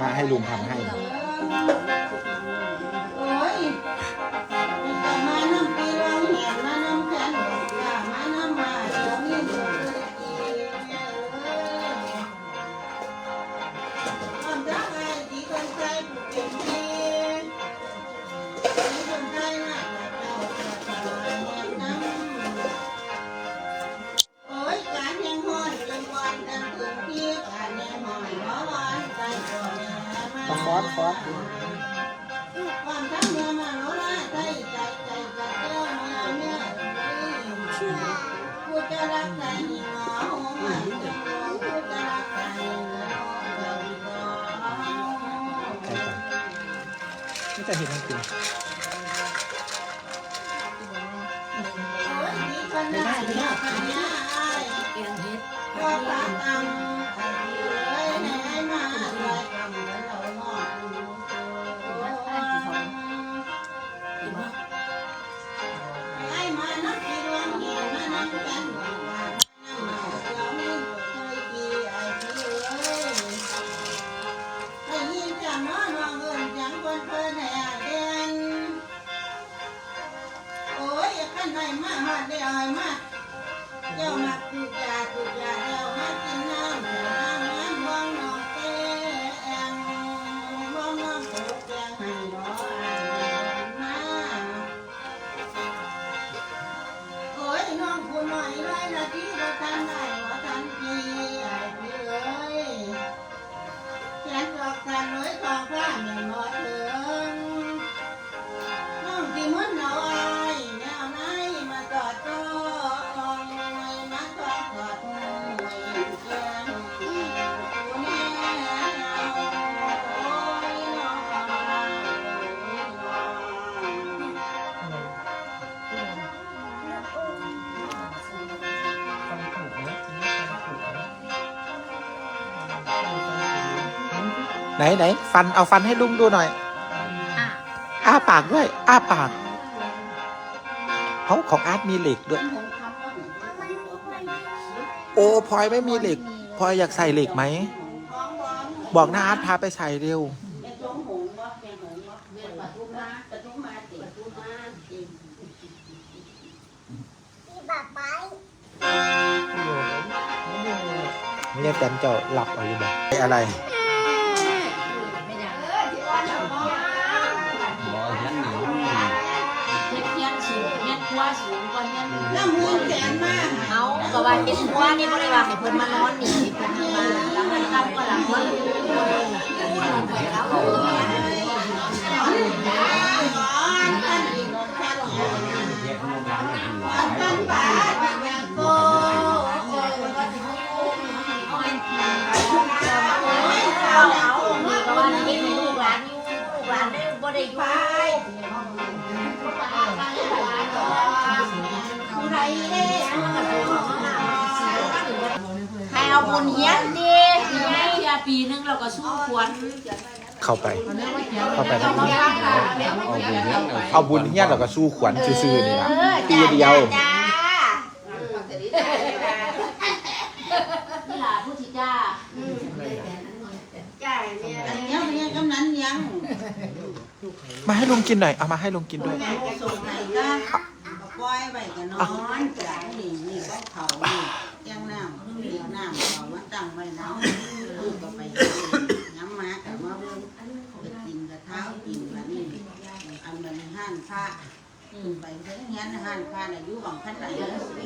มาให้ลุงทำให้ นะมาฟอสฟอสความช้าเมื่อมาโนราใจใจใจใจเจ้ามเนี่ยพูดจรักใจหงอมาจะมองพูดจะรักใจแล้วเราก็ใช่จ้ะจะเห็นจริงโอ้ยดีคนหน้ ไหนไหนฟันเอาฟันให้ลุงดูหน่อย อ้าปากด้วย อ้าปากเขาของอาร์ตมีเหล็กด้วย โอ้พลอยไม่มีเหล็กพลอยอยากใส่เหล็กไหม บอกนะอาร์ตพาไปใส่เร็ว เนี่ยแตนเจ้าหลับเอาอยู่แบบอะไร ว่าเฮียนแล้วมือแขนมาก เอาก็ว่าเห็นว่านี่บ่ได้ว่าให้เพิ่นมานอนนี่เพิ่นมาแล้วมันรับก็หลัง ปีนึงเราก็สู้ควรเข้าไป เข้าไปทางนี้เอาเอาบุญเนี่ยเราก็สู้ขวัญซื่อๆนี่นะปีเดียวจ้านี่ล่ะผู้ที่จ้าอันนี้เนี่ยกำนันยังมาให้ลุงกินหน่อย เอามาให้ลุงกินด้วยแม่ส่งให้ก็ปล่อยไว้ก็นอนจ้ะนี่นี่ก็เขานี่แกงน้ำนี่น้ำเขามาตั้งไว้น้ำลูกก็ไปน้ำมากับมาเบิ่งไปกินกระเท้ากินแล้วนี่อันนั้น ห้านผ้าไปเพิ่งเงี้ยห้านผ้าอายุของขั้นไหนยังสิ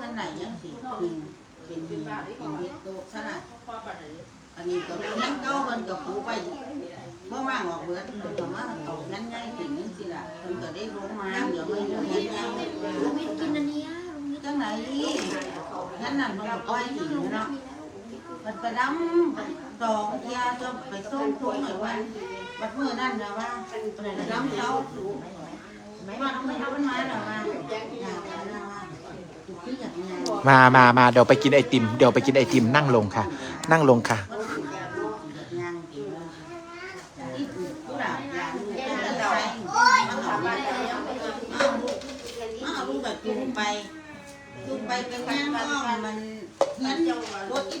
ขั้นไหนยังสิเป็นเป็นเป็นเฮ็ดโตสลัดอันนี้ก็เลี้ยงเก้าคนกับปูไปเมื่อว่างออกเบัดมือนั่นนะว่าน้ำเขาสูงไม่ว่าน้องไม่เอามันมาหรอกมามามามาเดี๋ยวไปกินไอติม เดี๋ยวไปกินไอติมนั่งลงค่ะ นั่งลงค่ะ ไปไปไปไปมันมันรถที่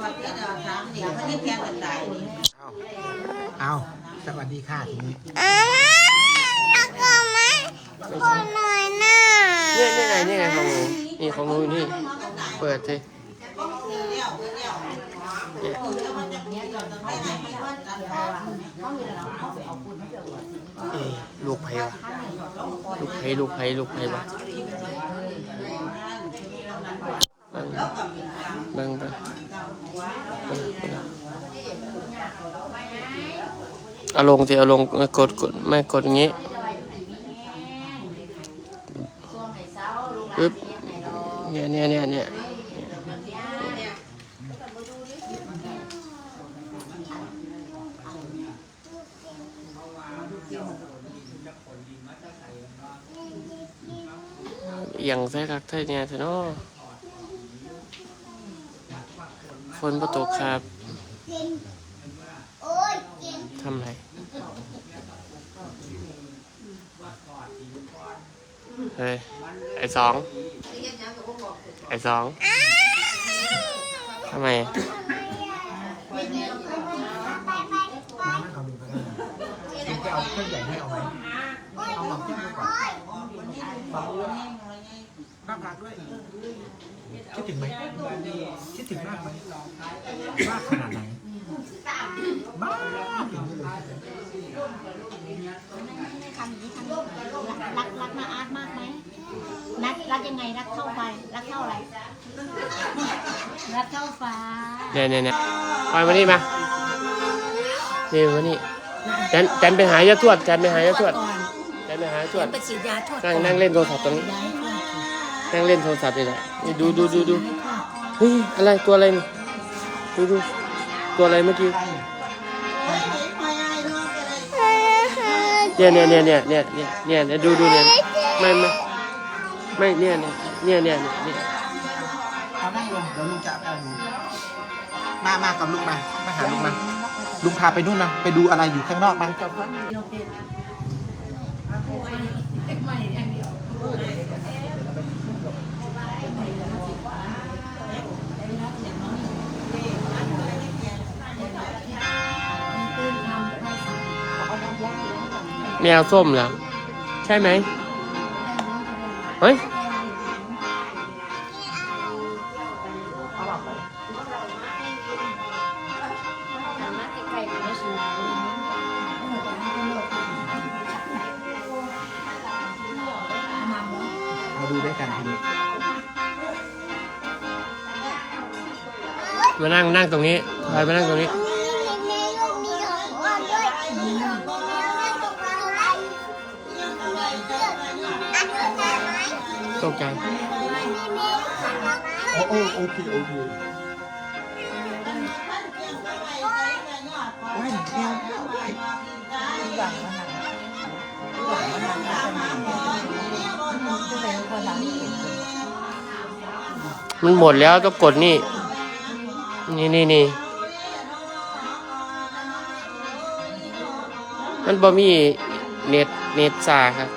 ถอดแค่เดียวสาเขาที่แกกันตายนี่เอาสวัสดีค่ะทีนี้อาแล้วก็มาคนหน่อยน่ะนี่นี่ไงนี่ไงของหนูนี่ของหนูนี่ เปิดสิเอ้ยลูกไผ่วะลูกไผ่ลูกไผ่ลูกไผ่วะเบิ่งบิ่ง เอาลงสิเอาลงกดกดไม่กดอย่างงี้ปึ๊บเนี่ยเนี่ยเนี่ยเนี่ยเอียงใส่คักไทยเนี่ยถอะเนาะ ฝนประตกครับทำไรเฮ้ย ไอ้สอง ไอ้สองทำไมจะเอาเครื่องใหญ่ให้เอาไหมเอาหลอกแก้วก่อน น่ารักด้วยคิดถึงไหมคิดถึงมากไหมมากขนาดไหนมากถึงเลยทำอย่างนี้ทำอย่างนี้รักรักนาอาร์ตมากไหมรักรักยังไงรักเข้าไปรักเข้าอะไรรักเข้าฟ้าเนี่ยเนี่ยเนี่ยปล่อยมานี่มานี่มานี่จันจันไปหายาทวดจันไปหายาทวดก่อนจันไปหายาทวดไปฉีดยาทวดนั่งนั่งเล่นโทรศัพท์ตรงนี้ย้ายทวด นั่งเล่นโทรศัพท์นี่แหละนี่ดูดูดูดูเฮ้ยอะไรตัวอะไรนี่ดูดูตัวอะไรเมื่อกี้เนี่ยเนี่ยเนี่ยเนี่ยเนี่ยเนี่ยเนี่ยดูดูเนี่ยไม่ไม่ไม่เนี่ยเนี่ยเนี่ยเนี่ยเนี่ยเอานั่งลงเดี๋ยวลุงจะไปดูมามากับลุงมามาหาลุงมาลุงพาไปนู่นนะไปดูอะไรอยู่ข้างนอกมางเดียว แมวส้มเหรอใช่ไหมเฮ้ยมาดูด้วยกันทีนี้มานั่งนั่งตรงนี้ไปมานั่งตรงนี้ ตกใจโอ้โอเคโอเคมันหมมันหมดแล้วต้องกดนี่ นี่นี่นี่มันบ่มีเน็ตเน็ตซาครับ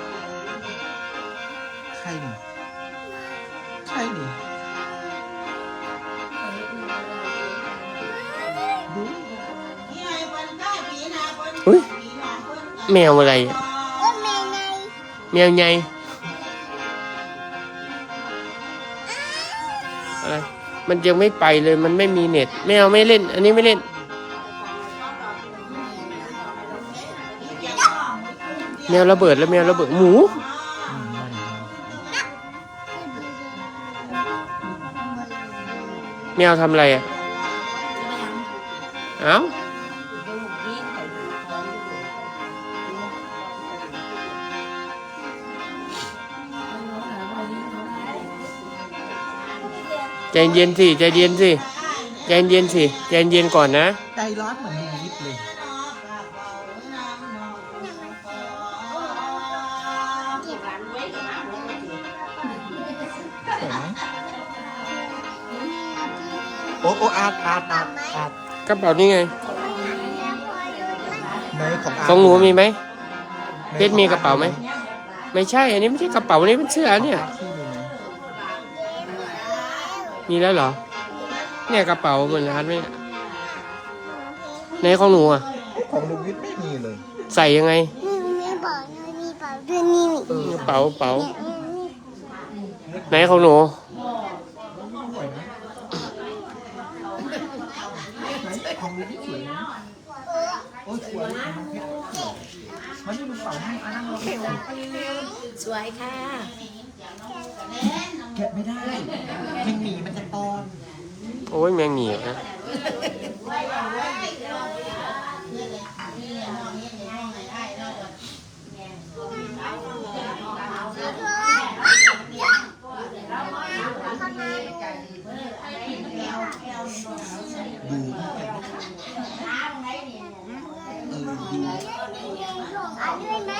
แมวอะไรอะโอ้แม่ไงแมวใหญ่อะไรมันยังไม่ไปเลยมันไม่มีเน็ตแมวไม่เล่น อันนี้ไม่เล่น แมวระเบิดแล้วแมวระเบิดหมูอืมนั่นแมวทำอะไรอะเอ้า ใจเย็นสิใจเย็นสิใจเย็นสิใจเย็นก่อนนะใจร้อนเหมือนลุงวิทย์เลยเห็นไหมโอ้โอ้อาร์ตอาร์ตอาร์ตอาร์ตกระเป๋านี่ไงไหนของอาร์ตของหนูมีไหมเพชรมีกระเป๋าไหมไม่ใช่ อันนี้ไม่ใช่กระเป๋าอันนี้เป็นเสื้อเนี่ยที่ มีไหมมีแล้วเหรอ เนี่ยกระเป๋าเหมือนร้านไหมเนี่ยในของหนูอะ ของลุงวิทย์ไม่มีเลย ใส่ยังไง นี่มีเป๋านี่มีเป๋าด้วยนี่เออกระเป๋าเป๋าเนี่ยไหนของหนู ของลุงวิทย์สวยนะโอ้ยสวยมันนี่มันเป่าให้อาร์ตเราสวยค่ะ แกะไม่ได้มันหมีมันจะตอน โอ้ยแมงหนีนะ ดูเออดู เอาด้วยไหม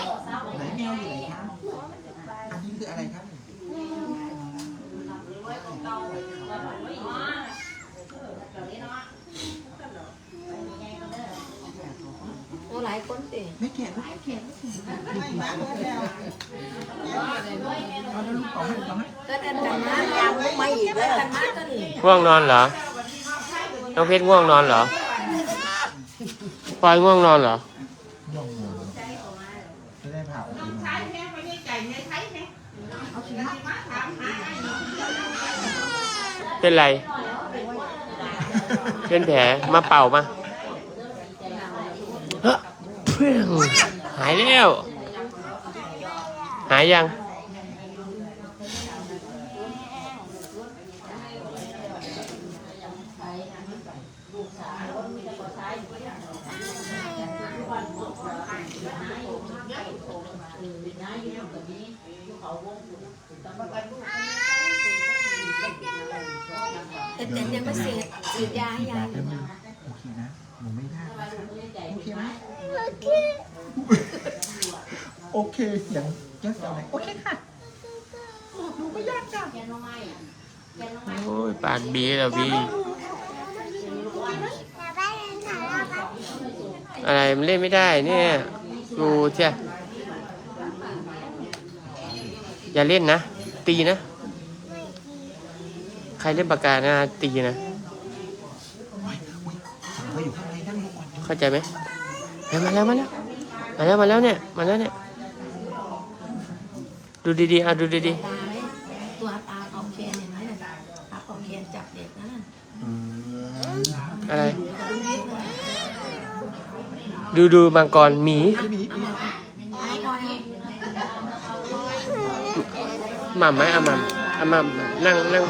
ไหนแมวอยู่ไหนครับอันนี้คืออะไรครับ โอ้หลายคนสิ ไม่แกะลูกไม่แกะไม่มาแล้วเอาแล้วลูกเป่าให้เป่าให้ก็เดินกันมายาวไม่อีกเลยกันมาก็นี่ง่วงนอนเหรอ น้องเพชรง่วงนอนเหรอปอยง่วงนอนเหรอย่องหัวไม่ได้ผ่าออกมาเป็นไร เป็นแผลมาเป่ามาเฮ้อเพื่อง หายแล้ว หายยัง แต่แต่ยังไม่เสร็จฉีดยาให้ยาย โอเคนะ หนูไม่ได้โอเคไหมโอเค โอเคเสียงแก้วจะอะไรโอเคค่ะหนูไม่ยากจ้ะโอ้ยปากบีแล้วบีแต่บ้านนั้นถ่ายเราครับอะไรมันเล่นไม่ได้เนี่ยดูเจ้ะอย่าเล่นนะ ตีนะ ใครเล่นปากกานะตีนะ เขาอยู่ข้างในนั่งดูก่อนเข้าใจไหมเฮ้ยมาแล้วมาแล้วมาแล้วมาแล้วเนี่ยมาแล้วเนี่ย ดูดีๆอะดูดีตาไหมตัวตาออกแขนเห็นไหมน่ะตาออกแขนจับเด็กนั่นน่ะอืมๆอะไร ดูดูมังกรหมีพี่หมีเอามาไอ้พลอยหม่ำไหมเอาหม่ำเอาหม่ำนั่งนั่ง